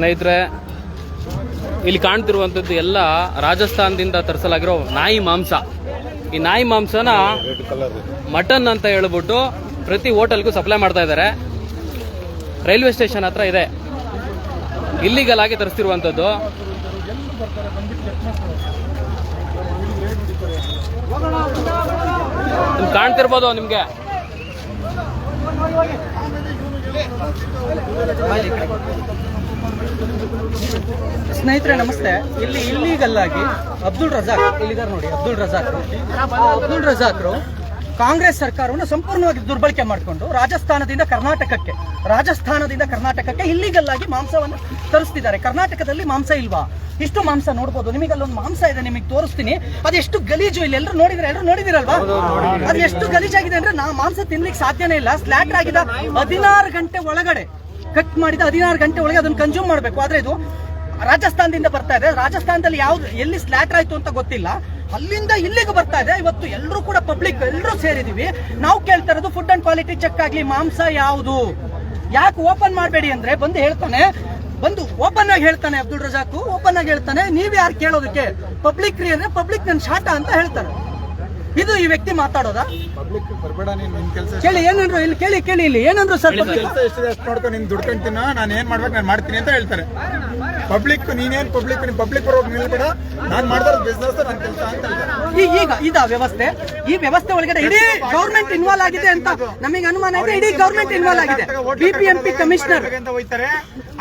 ಸ್ನೇಹಿತರೆ, ಇಲ್ಲಿ ಕಾಣ್ತಿರುವಂಥದ್ದು ಎಲ್ಲ ರಾಜಸ್ಥಾನದಿಂದ ತರಿಸಲಾಗಿರೋ ನಾಯಿ ಮಾಂಸ. ಈ ನಾಯಿ ಮಾಂಸನ ಮಟನ್ ಅಂತ ಹೇಳ್ಬಿಟ್ಟು ಪ್ರತಿ ಹೋಟೆಲ್ಗೂ ಸಪ್ಲೈ ಮಾಡ್ತಾ ಇದ್ದಾರೆ. ರೈಲ್ವೆ ಸ್ಟೇಷನ್ ಹತ್ರ ಇದೆ. ಇಲ್ಲಿಗಲ್ ಆಗಿ ತರಿಸ್ತಿರುವಂಥದ್ದು. ಕಾಣ್ತಿರ್ಬೋದು ನಿಮಗೆ. ಸ್ನೇಹಿತರೆ, ನಮಸ್ತೆ. ಇಲ್ಲಿ ಇಲ್ಲಿಗಲ್ಲಾಗಿ ಅಬ್ದುಲ್ ರಜಾಕ್ ಇಲ್ಲಿದ್ದಾರೆ ನೋಡಿ, ಅಬ್ದುಲ್ ರಜಾಕ್ ಅಬ್ದುಲ್ ರಜಾಕ್ರು ಕಾಂಗ್ರೆಸ್ ಸರ್ಕಾರವನ್ನು ಸಂಪೂರ್ಣವಾಗಿ ದುರ್ಬಳಕೆ ಮಾಡಿಕೊಂಡು ರಾಜಸ್ಥಾನದಿಂದ ಕರ್ನಾಟಕಕ್ಕೆ ರಾಜಸ್ಥಾನದಿಂದ ಕರ್ನಾಟಕಕ್ಕೆ ಇಲ್ಲಿಗಲ್ಲಾಗಿ ಮಾಂಸವನ್ನು ತರಿಸ್ತಿದ್ದಾರೆ. ಕರ್ನಾಟಕದಲ್ಲಿ ಮಾಂಸ ಇಲ್ವಾ? ಇಷ್ಟು ಮಾಂಸ ನೋಡ್ಬೋದು. ನಿಮಗೆ ಅಲ್ಲೊಂದು ಮಾಂಸ ಇದೆ, ನಿಮಗೆ ತೋರಿಸ್ತೀನಿ. ಅದೆಷ್ಟು ಗಲೀಜು ಇಲ್ಲಿ? ಎಲ್ಲರೂ ನೋಡಿದ್ರೆ ಎಲ್ಲರೂ ನೋಡಿದಿರಲ್ವಾ? ಅದು ಎಷ್ಟು ಗಲೀಜಾಗಿದೆ ಅಂದ್ರೆ ನಾ ಮಾಂಸ ತಿನ್ಲಿಕ್ಕೆ ಸಾಧ್ಯನೇ ಇಲ್ಲ. ಸ್ಲಾಟ್ ಆಗಿದ ಹದಿನಾರು ಗಂಟೆ ಒಳಗಡೆ ಕಟ್ ಮಾಡಿದ ಹದಿನಾರು ಗಂಟೆ ಒಳಗೆ ಅದನ್ನು ಕನ್ಸ್ಯೂಮ್ ಮಾಡಬೇಕು. ಆದ್ರೆ ಇದು ರಾಜಸ್ಥಾನದಿಂದ ಬರ್ತಾ ಇದೆ. ರಾಜಸ್ಥಾನದಲ್ಲಿ ಯಾವ್ದು ಎಲ್ಲಿ ಸ್ಲ್ಯಾಟರ್ ಆಯ್ತು ಅಂತ ಗೊತ್ತಿಲ್ಲ. ಅಲ್ಲಿಂದ ಇಲ್ಲಿಗೆ ಬರ್ತಾ ಇದೆ. ಇವತ್ತು ಎಲ್ಲರೂ ಕೂಡ ಪಬ್ಲಿಕ್ ಎಲ್ಲರೂ ಸೇರಿದೀವಿ. ನಾವು ಕೇಳ್ತಾ ಇರೋದು ಫುಡ್ ಅಂಡ್ ಕ್ವಾಲಿಟಿ ಚೆಕ್ ಆಗ್ಲಿ, ಮಾಂಸ ಯಾವುದು? ಯಾಕೆ ಓಪನ್ ಮಾಡಬೇಡಿ ಅಂದ್ರೆ ಬಂದು ಹೇಳ್ತಾನೆ. ಬಂದು ಓಪನ್ ಆಗಿ ಹೇಳ್ತಾನೆ ಅಬ್ದುಲ್ ರಜಾಕು. ಓಪನ್ ಆಗಿ ಹೇಳ್ತಾನೆ. ನೀವ್ ಯಾರು ಕೇಳೋದಕ್ಕೆ? ಪಬ್ಲಿಕ್ ರೀ ಅಂದ್ರೆ ಪಬ್ಲಿಕ್ ನನ್ ಶಾಟ ಅಂತ ಹೇಳ್ತಾನೆ ಇದು ಈ ವ್ಯಕ್ತಿ ಮಾತಾಡೋದಾ? ಪಬ್ಲಿಕ್ ಬರ್ಬೇಡ ನೀನ್ ನಿನ್ ಕೆಲಸ ಕೇಳಿ ಏನಂದ್ರು ಇಲ್ಲಿ ಕೇಳಿ ಕೇಳಿ ಇಲ್ಲಿ. ಏನಂದ್ರು ಸರ್? ಕೆಲಸ ಎಷ್ಟಿದೆ ಅಷ್ಟು ನೋಡ್ಕೊ ನೀನ್ ದುಡ್ಕೊಂತೀನ ನಾನು ಏನ್ ಮಾಡ್ಬೇಕು ನಾನು ಮಾಡ್ತೀನಿ ಅಂತ ಹೇಳ್ತಾರೆ. ಪಬ್ಲಿಕ್ ನೀನೇನ್ ಪಬ್ಲಿಕ್ ನೀನ್ ಪಬ್ಲಿಕ್ ಬರೋಗಿ ನಿಲ್ಬೇಡ. ನಾನು ಮಾಡ್ದಾರ ಬಿಸ್ನೆಸ್ ನನ್ನ ಕೆಲಸ ಅಂತ ಹೇಳ್ತಾರೆ. ಈಗ ಇದ ವ್ಯವಸ್ಥೆ ಈ ವ್ಯವಸ್ಥೆ ಒಳಗಡೆ ಇಡೀ ಗೌರ್ಮೆಂಟ್ ಇನ್ವಾಲ್ವ್ ಆಗಿದೆ ಅಂತ ನಮಗೆ ಅನುಮಾನ ಇದೆ ಇಡೀ ಗೌರ್ಮೆಂಟ್ ಇನ್ವಾಲ್ವ್ ಆಗಿದೆ. ಬಿಪಿಎಂಪಿ ಕಮಿಷನರ್ ಅಂತ ಹೋಯ್ತಾರೆ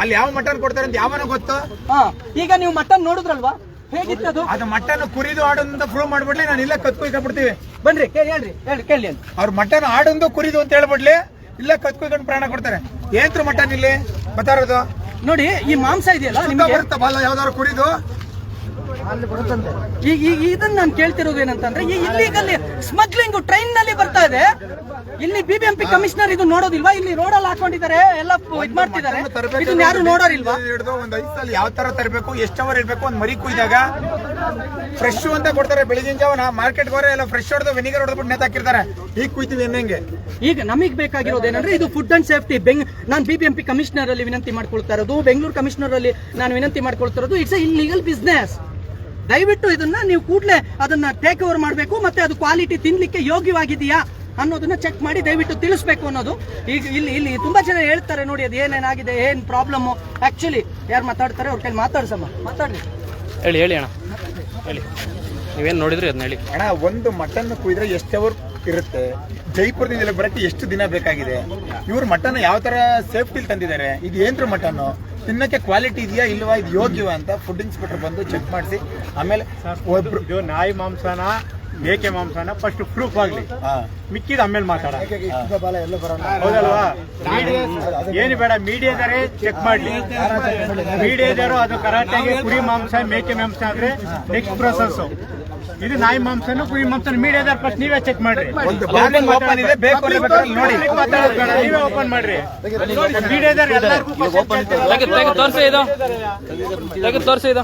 ಅಲ್ಲಿ ಯಾವ ಮಟನ್ ಕೊಡ್ತಾರೆ ಅಂತ ಯಾವನ ಗೊತ್ತು? ಹಾ ಈಗ ನೀವು ಮಟನ್ ನೋಡಿದ್ರಲ್ವಾ? ಹೇಗಿತ್ತದು? ಅದು ಮಟನ್ ಕುರಿದು ಆಡೋದಂತ ಪ್ರೂವ್ ಮಾಡ್ಬಿಡ್ಲಿ ನಾನು ಇಲ್ಲ ಕತ್ಕೊಯ್ಕೊಂಡ್ಬಿಡ್ತೀವಿ ಬನ್ರಿ ಕೇಳಿ ಹೇಳ್ರಿ ಹೇಳಿ ಕೇಳಿ ಅಂತ. ಅವ್ರ ಮಟನ್ ಆಡೊಂದು ಕುರಿದು ಅಂತ ಹೇಳ್ಬಿಡ್ಲಿ ಇಲ್ಲ ಕತ್ಕೊಯ್ಕೊಂಡು ಪ್ರಾಣ ಕೊಡ್ತಾರೆ. ಏನ್ ಮಟನ್ ಇಲ್ಲಿ? ಬತ್ತಾರದು ನೋಡಿ ಈ ಮಾಂಸ ಇದೆಯಲ್ಲ ನಿಮ್ಗೆ ನಿಮಗೆ? ಬರುತ್ತಾ ಬಾಲ ಯಾವ್ದಾದ್ರು ಕುರಿದು? ಈಗ ಈಗ ಇದನ್ನ ನಾನು ಕೇಳ್ತಿರೋದು ಏನಂತಂದ್ರೆ ಈ ಇಲ್ಲಿಗಲ್ಲಿ ಸ್ಮಗ್ಲಿಂಗ್ ಟ್ರೈನ್ನಲ್ಲಿ ಬರ್ತಾ ಇದೆ. ಇಲ್ಲಿ ಬಿಬಿಎಂಪಿ ಕಮಿಷನರ್ ಇದು ನೋಡೋದಿಲ್ವಾ? ಇಲ್ಲಿ ರೋಡ್ ಅಲ್ಲಿ ಹಾಕೊಂಡಿದ್ದಾರೆ ಎಲ್ಲ ಇದ್ ಮಾಡ್ತಿದ್ದಾರೆ. ಇದನ್ನ ಯಾರು ನೋಡೋರಿಲ್ವಾ? ಹಿಡಿದು ಒಂದ್ ಐದು ಸಲ ಯಾವ ತರ ತರಬೇಕು ಎಷ್ಟು ಅವರ್ ಇರ್ಬೇಕು ಒಂದ್ ಮರಿ ಕುಯ್ದಾಗ ಫ್ರೆಶ್ ಅಂತ ಕೊಡ್ತಾರೆ ಬೆಳಗಿನ ಜಾವ ಮಾರ್ಕೆಟ್ ಹೋದ್ರೆ ಎಲ್ಲ ಫ್ರೆಶ್ ಹೊಡೆದು ವಿನಿಗರ್ ಹೊಡೆದ್ಬಿಟ್ಟು ನೇತ್ ಹಾಕಿರ್ತಾರೆ. ಈಗ ಕುಯ್ತೀವಿ ಹೆಂಗೆ? ಈಗ ನಮಗೆ ಬೇಕಾಗಿರೋದು ಏನಂದ್ರೆ ಇದು ಫುಡ್ ಅಂಡ್ ಸೇಫ್ಟಿ ಬೆಂಗ್ ನಾನು ಬಿಬಿಎಂಪಿ ಕಮಿಷನರ್ ಅಲ್ಲಿ ವಿನಂತಿ ಮಾಡ್ಕೊಳ್ತಾ ಇರೋದು ಬೆಂಗಳೂರು ಕಮಿಷನರ್ ಅಲ್ಲಿ ನಾನು ವಿನಂತಿ ಮಾಡ್ಕೊಳ್ತಾ ಇರೋದು ಇಟ್ಸ್ ಇಲ್ಲಿಗಲ್ ಬಿಸ್ನೆಸ್ ದಯವಿಟ್ಟು ಇದನ್ನ ನೀವು ಕೂಡಲೇ ಅದನ್ನ ಟೇಕ್ ಓವರ್ ಮಾಡಬೇಕು ಮತ್ತೆ ಅದು ಕ್ವಾಲಿಟಿ ತಿನ್ಲಿಕ್ಕೆ ಯೋಗ್ಯವಾಗಿದೆಯಾ ಅನ್ನೋದನ್ನ ಚೆಕ್ ಮಾಡಿ ದಯವಿಟ್ಟು ತಿಳಿಸ್ಬೇಕು ಅನ್ನೋದು. ಈಗ ಇಲ್ಲಿ ಇಲ್ಲಿ ತುಂಬಾ ಜನ ಹೇಳ್ತಾರೆ ನೋಡಿ ಅದು ಏನೇನಾಗಿದೆ ಏನ್ ಪ್ರಾಬ್ಲಮ್ ಆಕ್ಚುಲಿ ಯಾರು ಮಾತಾಡ್ತಾರೆ ಅವ್ರ ಕೈಲಿ ಮಾತಾಡ್ಸಮ್ಮ ಮಾತಾಡಿ ಹೇಳಿ ಹೇಳಿ ಅಣ್ಣ. ಹೇಳಿ. ನೀವೇನು ನೋಡಿದ್ರಿ ಅದನ್ನ ಹೇಳಿ? ಅಣ್ಣ ಒಂದು ಮಟನ್ ಕುಯ್ದ್ರೆ ಎಷ್ಟು ಅವರ್ ಇರುತ್ತೆ? ಜೈಪುರದಿಂದ ಇಲ್ಲಿ ಬರಕ್ಕೆ ಎಷ್ಟು ದಿನ ಬೇಕಾಗಿದೆ? ಇವ್ರ ಮಟನ್ ಯಾವ ತರ ಸೇಫ್ಟಿಲಿ ತಂದಿದ್ದಾರೆ? ಇದು ಏನ್ರ ಮಟನ್ ತಿನ್ನಕ್ಕೆ ಕ್ವಾಲಿಟಿ ಇದೆಯಾ ಇಲ್ವಾ ಇದು ಯೋಗ್ಯವಾ ಅಂತ ಫುಡ್ ಇನ್ಸ್ಪೆಕ್ಟರ್ ಬಂದು ಚೆಕ್ ಮಾಡಿಸಿ. ಆಮೇಲೆ ಒಬ್ರು ನಾಯಿ ಮಾಂಸನ ಮೇಕೆ ಮಾಂಸನ ಫಸ್ಟ್ ಪ್ರೂಫ್ ಆಗ್ಲಿ. ಮಿಕ್ಕಿದ ಆಮೇಲೆ ಮಾತಾಡ. ಹೌದಲ್ವಾ? ಏನು ಬೇಡ ಮೀಡಿಯಾದರೆ ಚೆಕ್ ಮಾಡ್ಲಿ. ಮೀಡಿಯಾದರು ಅದು ಕರಾಟೆಗೆ ಕುರಿ ಮಾಂಸ ಮೇಕೆ ಮಾಂಸ ಆದ್ರೆ ನೆಕ್ಸ್ಟ್ ಪ್ರೊಸೆಸ್ ಇದು ನಾಯಿ ಮಾಂಸನು ಕುರಿ ಮಾಂಸನ ಮೀಡಿಯಾದ ಫಸ್ಟ್ ನೀವೇ ಚೆಕ್ ಮಾಡ್ರಿ. ನೋಡಿ. Public ಮಾತಾಡೋದು ಬೇಡ, ನೀವೇ ಓಪನ್ ಮಾಡ್ರಿ. ಮೀಡಿಯಾದಾರ ಎಲ್ಲರಿಗೂ ತೋರಿಸಿ ಇದು. ತೋರಿಸಿ ಇದು.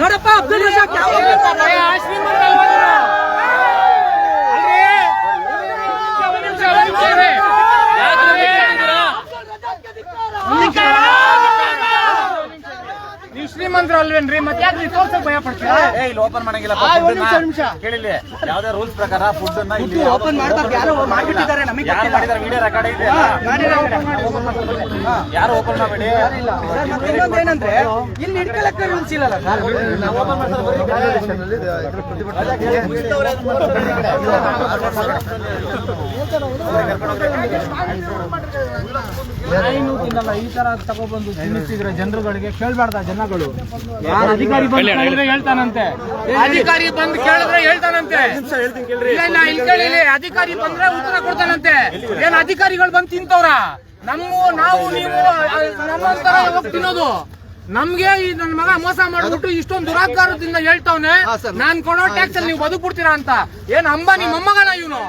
ನೋಡಪ್ಪ ಅಬ್ದುಲ್ ರಜಾಕ್ ಯಾವ ಅಲ್ವೇನ್ರಿ ಮತ್ತೆ ಯಾಕೆ ನೀವು ತೋರ್ಸಕ್ ಭಯ ಪಡ್ತೀರಾ ಏ ಇಲ್ಲಿ ಓಪನ್ ಮಾಡಂಗಿಲ್ಲ ಆ, ಒಂದ್ ನಿಮಿಷ, ಒಂದ್ ನಿಮಿಷ. ಕೇಳಿಲ್ಲ ಯಾವ್ದೇ ರೂಲ್ಸ್ ಪ್ರಕಾರ ಫುಡ್ ಅನ್ನ ಇಲ್ಲಿ ಓಪನ್ ಮಾಡ್ತಾರೆ ಯಾರೋ ಮಾಡ್ಬಿಟ್ಟಿದ್ದಾರೆ ನಮಗೆ ಯಾರು ಮಾಡಿದಾರೆ ವಿಡಿಯೋ ರೆಕಾರ್ಡ್ ಇದೆ ಯಾರು ಓಪನ್ ಮಾಡಬೇಡಿ ಇಲ್ಲಿ ಹಿಡ್ಕೊಳಕ್ಕೆ ರೂಲ್ಸ್ ಇಲ್ಲಲ್ಲ ಸರ್ ಏನು ತಿನ್ನಲ್ಲ ಈ ತರ ತಗೊಬಂದು ತಿನ್ನಿಸಿದ್ರೆ ಜನರುಗಳಿಗೆ ಕೇಳ್ಬಾರ್ದ ಜನಗಳು ಅಧಿಕಾರಿ ಬಂದು ಕೇಳಿದ್ರೆ ಹೇಳ್ತಾನಂತೆ? ಅಧಿಕಾರಿ ಬಂದು ಕೇಳಿದ್ರೆ ಹೇಳ್ತಾನಂತೆ. ಇಲ್ಲ ಇಲ್ಲ ಇಲ್ಲಿ ಕೇಳಿ ಅಧಿಕಾರಿ ಬಂದ್ರೆ ಉತ್ತರ ಕೊಡ್ತಾನಂತೆ. ಏನ್ ಅಧಿಕಾರಿಗಳು ಬಂದು ತಿಂತವ್ರ? ನಮ್ಮ ನಾವು ನೀವು ನಮ್ಮಂತರ ಹೋಗಿ ತಿನ್ನೋದು? ನಮ್ಗೆ ಈ ನನ್ನ ಮಗ ಮೋಸ ಮಾಡ್ಬಿಟ್ಟು ಇಷ್ಟೊಂದು ದುರಾಕಾರದಿಂದ ಹೇಳ್ತಾವ್ನೆ. ನಾನ್ ಕೊಡೋ ಟ್ಯಾಕ್ಸ್ ಅಲ್ಲಿ ನೀವು ಬದುಕ್ಬಿಡ್ತೀರಾ ಅಂತ. ಏನ್ ಅಂಬಾನಿ ಮೊಮ್ಮಗನ ಇವನು?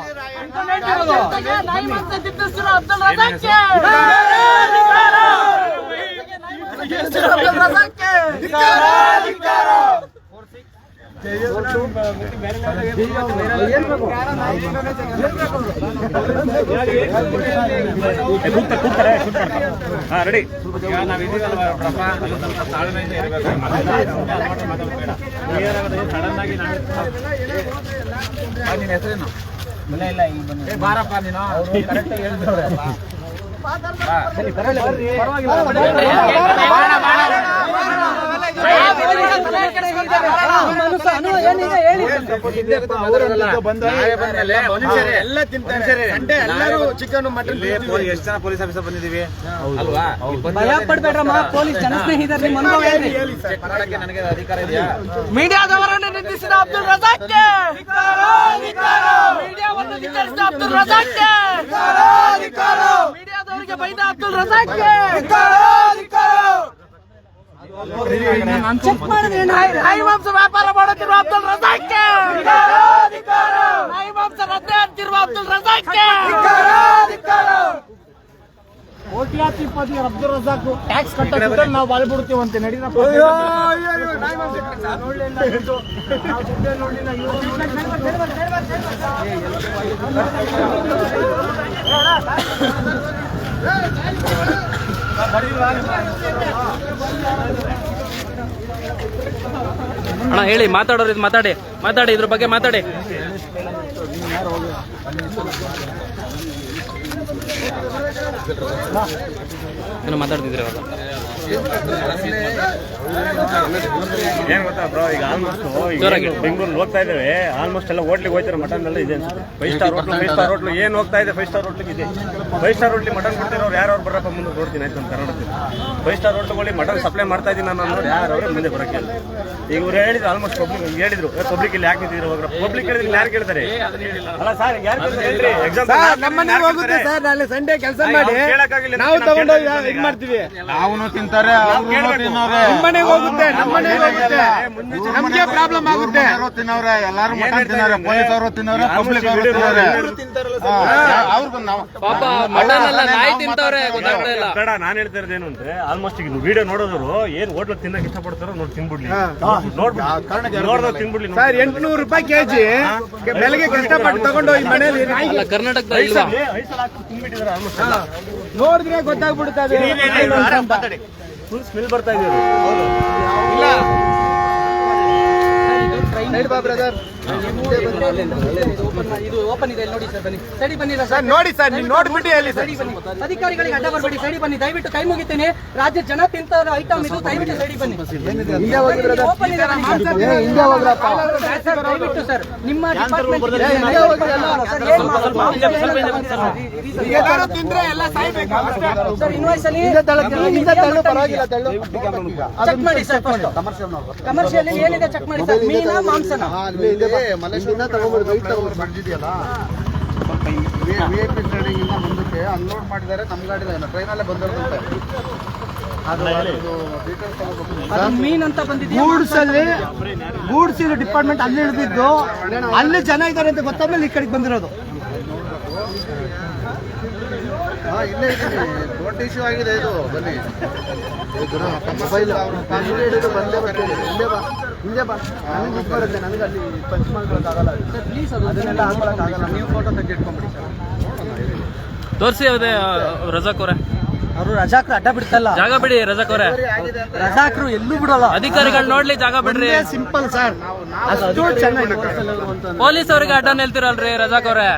ರೆಡಿ. ಸಡನ್ ಆಗಿ ಹೇಳ್ಬೇಕು ನಿನ್ನ ನಿನ್ ಹೆಸರೇನು ಇಲ್ಲ ಇಲ್ಲ ಈಗ ಬಾರಪ್ಪ ನೀನು ಕರೆಕ್ಟ್ ಹೇಳ್ತಾರೆ ಹೇಳಿ ಎಲ್ಲ ತಿಂತಾರೆ ಸಂಡೆ ಎಲ್ಲರೂ ಚಿಕನ್ ಮಟನ್ ಎಷ್ಟು ಜನ ಪೊಲೀಸ್ ಆಫೀಸರ್ ಬಂದಿದೀವಿ ಅಲ್ವಾ? ಭಯ ಪಡ್ಬೇಡ್ರಮ್ಮ ಪೊಲೀಸ್ ನಿಮ್ಮ ಅನುಭವ ನನಗೆ ಅಧಿಕಾರ ಇದೆಯಾ? ಮೀಡಿಯಾದವರನ್ನು ನಿಂದಿಸಿದ ಅಬ್ದುಲ್ ರಜಾಕ್ಗೆ ಮೀಡಿಯಾವನ್ನು ನಿಂದಿಸಿದ ಅಬ್ದುಲ್ ರಜಾಕ್ಗೆ ಮೀಡಿಯಾದವರಿಗೆ ಬೈದ ಅಬ್ದುಲ್ ರಜಾಕ್ಗೆ ಚೆಕ್ ಮಾಡಿದ್ರೆ ನಾಯಿ- ನಾಯಿ ಮಾಂಸ ವ್ಯಾಪಾರ ಮಾಡುತ್ತಿರುವ ಅಬ್ದುಲ್ ರಜಾಕ್ಗೆ ನಾಯಿ ಮಾಂಸ ರದ್ದೆ ಅಂತಿರುವ ಅಬ್ದುಲ್ ರಜಾಕ್ಗೆ ಕೋಟ್ಯಾಧಿಪತಿ ಅಬ್ದುಲ್ ರಜಾಕ್ ಟ್ಯಾಕ್ಸ್ ಕಟ್ಟಕ್ಕೆ ನಾವು ಬಾಳ್ಬಿಡ್ತೀವಂತೆ ನಡೀರಪ್ಪ ಅಣ್ಣ ಹೇಳಿ ಮಾತಾಡೋರು ಇದು ಮಾತಾಡಿ ಮಾತಾಡಿ ಇದ್ರ ಬಗ್ಗೆ ಮಾತಾಡಿ. ಏನೋ ಮಾತಾಡ್ತಿದ್ರಿ ಅವಾಗ ಏನ್ ಗೊತ್ತಾ ಬ್ರೋ ಈಗ ಆಲ್ಮೋಸ್ಟ್. ಬೆಂಗಳೂರು ಹೋಗ್ತಾ ಇದ್ದೇವೆ. ಆಲ್ಮೋಸ್ಟ್ ಎಲ್ಲ ಹೋಟ್ಲಿಗೆ ಹೋಗ್ತಾರೆ ಮಟನ್ ಎಲ್ಲ ಇದೆ five star hotel five star hotel ಏನ್ ಹೋಗ್ತಾ ಇದೆ ಫೈವ್ ಸ್ಟಾರ್ ಹೋಟ್ಲಿಗೆ ಇದೆ. ಫೈವ್ ಸ್ಟಾರ್ ಹೋಟ್ಲಿ ಮಟನ್ ಕೊಡ್ತಿರೋರು ಯಾರು ಬರಪ್ಪ ಮುಂದೆ ನೋಡ್ತೀನಿ ಆಯ್ತು ನಮ್ಮ ಕರ್ನಾಟಕದಲ್ಲಿ. ಫೈವ್ ಸ್ಟಾರ್ ಹೋಟ್ಲುಗಳಿಗೆ ಮಟನ್ ಸಪ್ಲೈ ಮಾಡ್ತಾ ಇದ್ದೀನಿ ನಾನು ಅನ್ನೋರು ಯಾರು ಅವ್ರಿಗೆ ಮುಂದೆ ಬರಕ್ಕೆ ಇಲ್ಲ. ಈಗ ಇವ್ರು ಹೇಳಿದ್ರು ಆಲ್ಮೋಸ್ಟ್ ಪಬ್ಲಿಕ್ ಹೇಳಿದ್ರು. ಪಬ್ಲಿಕ್ ಇಲ್ಲಿ ಯಾಕೆ ನಿಂತಿದ್ರು ಹೋಗ್ರ ಪಬ್ಲಿಕ್ ಹೇಳಿದ್ರೆ ಯಾರು ಕೇಳ್ತಾರೆ? ಅಲ್ಲ ಸರ್ ಯಾರು ಹೇಳ್ರಿ. ಎಕ್ಸಾಮ್ ನಮ್ಮನೆ ಹೋಗುತ್ತೆ ಸರ್ ನಾಳೆ ಸಂಡೇ ಕೆಲಸ ಮಾಡಿ ನಾವು ತಗೊಂಡೋಗಿ ಇದು ಮಾಡ್ತೀವಿ. ಅವನು ತಿಂತಾರೆ ನಮ್ಮನೆಗೆ ಹೋಗುತ್ತೆ ನಮ್ಮನೆಗೆ ಹೋಗುತ್ತೆ. ನಮ್ಗೆ ಪ್ರಾಬ್ಲಮ್ ಆಗುತ್ತೆ. ತಿನ್ನವ್ರೆ ಎಲ್ಲಾರು ಮಟನ್ ತಿನ್ನವ್ರೆ ಪೊಲೀಸ್ ಅವರು ತಿನ್ನವ್ರೆ ಪಬ್ಲಿಕ್ ಅವರು ತಿನ್ನವ್ರೆ ಅವ್ರಿಗೂ ಪಾಪ ಮಟನ್ ನಾಯಿ ತಿಂತವ್ರೆ ಗೊತ್ತಾಗ್ತಾ ಇಲ್ಲ. ಬೇಡ ನಾನ್ ಹೇಳ್ತಾ ಇರೋದೇನು ಏನು ಅಂದ್ರೆ ಆಲ್ಮೋಸ್ಟ್ ಈಗ ವಿಡಿಯೋ ನೋಡೋದ್ರು ಏನ್ ಹೋಟ್ಲ್ ತಿನ್ನಕ್ ಇಷ್ಟಪಡ್ತಾರೋ ನೋಡಿ ತಿನ್ಬಿಡ್ಲಿ. ನೋಡ್ಬಿಟ್ಟು ತಿನ್ಬಿಡ್ಲಿ ಸರ್ ಎಂಟ್ನೂರು ರೂಪಾಯಿ ಕೆಜಿ ಬೆಳಗ್ಗೆ ಕಷ್ಟಪಟ್ಟು ತಗೊಂಡು ಈ ಮನೆಯಲ್ಲಿ ಅಲ್ಲ ಕರ್ನಾಟಕದ ಇಲ್ವಾ? ತಿನ್ಬಿಟ್ಟಿದ್ದಾರೆ ಆಲ್ಮೋಸ್ಟ್ ನೋಡಿದ್ರೆ ಗೊತ್ತಾಗ್ಬಿಡುತ್ತೆ ಫುಲ್ ಸ್ಮೆಲ್ ಬರ್ತಾ ಇದೆ ಇದು ಓಪನ್ ಇದೆ ನೋಡಿ ಸರ್ ಬನ್ನಿ ಸರಿ ಬನ್ನಿ ಸರ್ ನೋಡಿ ಸರ್ ನೀವು ನೋಡ್ಬಿಟ್ಟು ಹೇಳಿ ಸರ್ ಸೈಡಿ ಬನ್ನಿ ಅಧಿಕಾರಿಗಳಿಗೆ ಅಡ್ಡ ಬರಬೇಡಿ ಸೈಡಿ ಬನ್ನಿ ದಯವಿಟ್ಟು ಕೈ ಮುಗಿತೀನಿ ರಾಜ್ಯ ಜನ ತಿಂತ ಐಟಮ್ ಇದು ದಯವಿಟ್ಟು ಸೈಡಿ ಬನ್ನಿ ಓಪನ್ ಇದೆ ದಯವಿಟ್ಟು ಸರ್ ನಿಮ್ಮ ಡಿಪಾರ್ಟ್ಮೆಂಟ್ ತಿಂದ್ರೆ ಎಲ್ಲ ಸಾಯ್ಬೇಕು. ಸರ್ ಇನ್ವಾಯ್ಸ್ ಅಲ್ಲಿ ಚೆಕ್ ಮಾಡಿ ಸರ್ ಕಮರ್ಷಿಯಲ್ ಏನಿದೆ ಚೆಕ್ ಮಾಡಿ ಸರ್ ಮೀನಾ ಮಾಂಸನ ಮಲೇಷಿಯಿಂದ ತಗೊಂಡ್ಬರ್ದು ಬಂದಿದೆಯಲ್ಲ? ವಿ ಐ ಪಿ ಟ್ರೇಡಿಂಗಿಂದ ಮುಂದಕ್ಕೆ ಅನ್ಲೋಡ್ ಮಾಡಿದ್ದಾರೆ ನಮ್ಮ ಗಾಡಿ ಟ್ರೈನಲ್ಲೇ ತಗೋಬೇಕು. ಮೀನ್ ಅಂತ ಗೂಡ್ಸ್ ಅಲ್ಲಿ ಗೂಡ್ಸ್ ಇರೋ ಡಿಪಾರ್ಟ್ಮೆಂಟ್ ಅಲ್ಲಿ ಹಿಡಿದಿದ್ದು ಅಲ್ಲಿ ಜನ ಇದ್ದಾರೆ ಅಂತ ಗೊತ್ತಾದ್ಮೇಲೆ ಈ ಕಡೆಗೆ ಬಂದಿರೋದು. ಹಾ ಇಲ್ಲೇ ಗೌರ್ಮೆಂಟ್ ಇಶ್ಯೂ ಆಗಿದೆ ಇದು. ಬನ್ನಿ. ಮೊಬೈಲ್ ಹಿಂದೆ ಹಿಡಿದು ಬಂದೇ ಬರ್ತೇನೆ ಹಿಂದೆ ಬಾ ಹಿಂದೆ ಬಾ. ನನಗೆ ಇದು ಬರುತ್ತೆ ನನಗೆ ಅಲ್ಲಿ ಪಂಚ್ ಮಾಡ್ಕೊಳಕ್ಕಾಗಲ್ಲ ಸರ್ ಪ್ಲೀಸ್ ಅದು ಅದನ್ನೆಲ್ಲ ಹಾಕೊಳಕ್ಕಾಗಲ್ಲ ನೀವು ಫೋಟೋ ತೆಗೆದಿಟ್ಕೊಂಬಿಡಿ ಸರ್. ತೋರಿಸಿ ಯಾವುದೇ ರಜಾಕ್ ಅವರೇ. ಅವರು ರಜಾಕ್ರು ಅಡ್ಡ ಬಿಡ್ತಲ್ಲ. ಜಾಗ ಬಿಡಿ ರಜಾಕ್ ಅವರೇ. ರಜಾಕ್ರು ಎಲ್ಲೂ ಬಿಡಲ್ಲ. ಅಧಿಕಾರಿಗಳು ನೋಡ್ಲಿ ಜಾಗ ಬಿಡ್ರಿ. Simple sir. ಪೊಲೀಸ್ ಅವರಿಗೆ ಅಡ್ಡ ನಿಲ್ತಿರಲ್ರಿ ರಜಾಕ್ ಅವರೇ.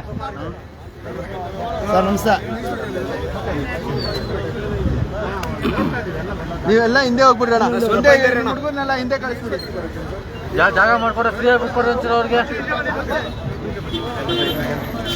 ಸರ್ ನಮಸ್ತೆ. ನೀವೆಲ್ಲ ಹಿಂದೆ ಹೋಗ್ಬಿಡ್ರಣ ಹುಡುಗರ್ನೆಲ್ಲ ಹಿಂದೆ ಕಳಿಸ್ಬಿಡಿ. ಜಾಗ ಮಾಡ್ಕೊಡ್ರಿ ಫ್ರೀ ಆಗಿ ಬಿಟ್ಕೊಡ್ರಿ ಅಂತೀರ ಅವ್ರಿಗೆ?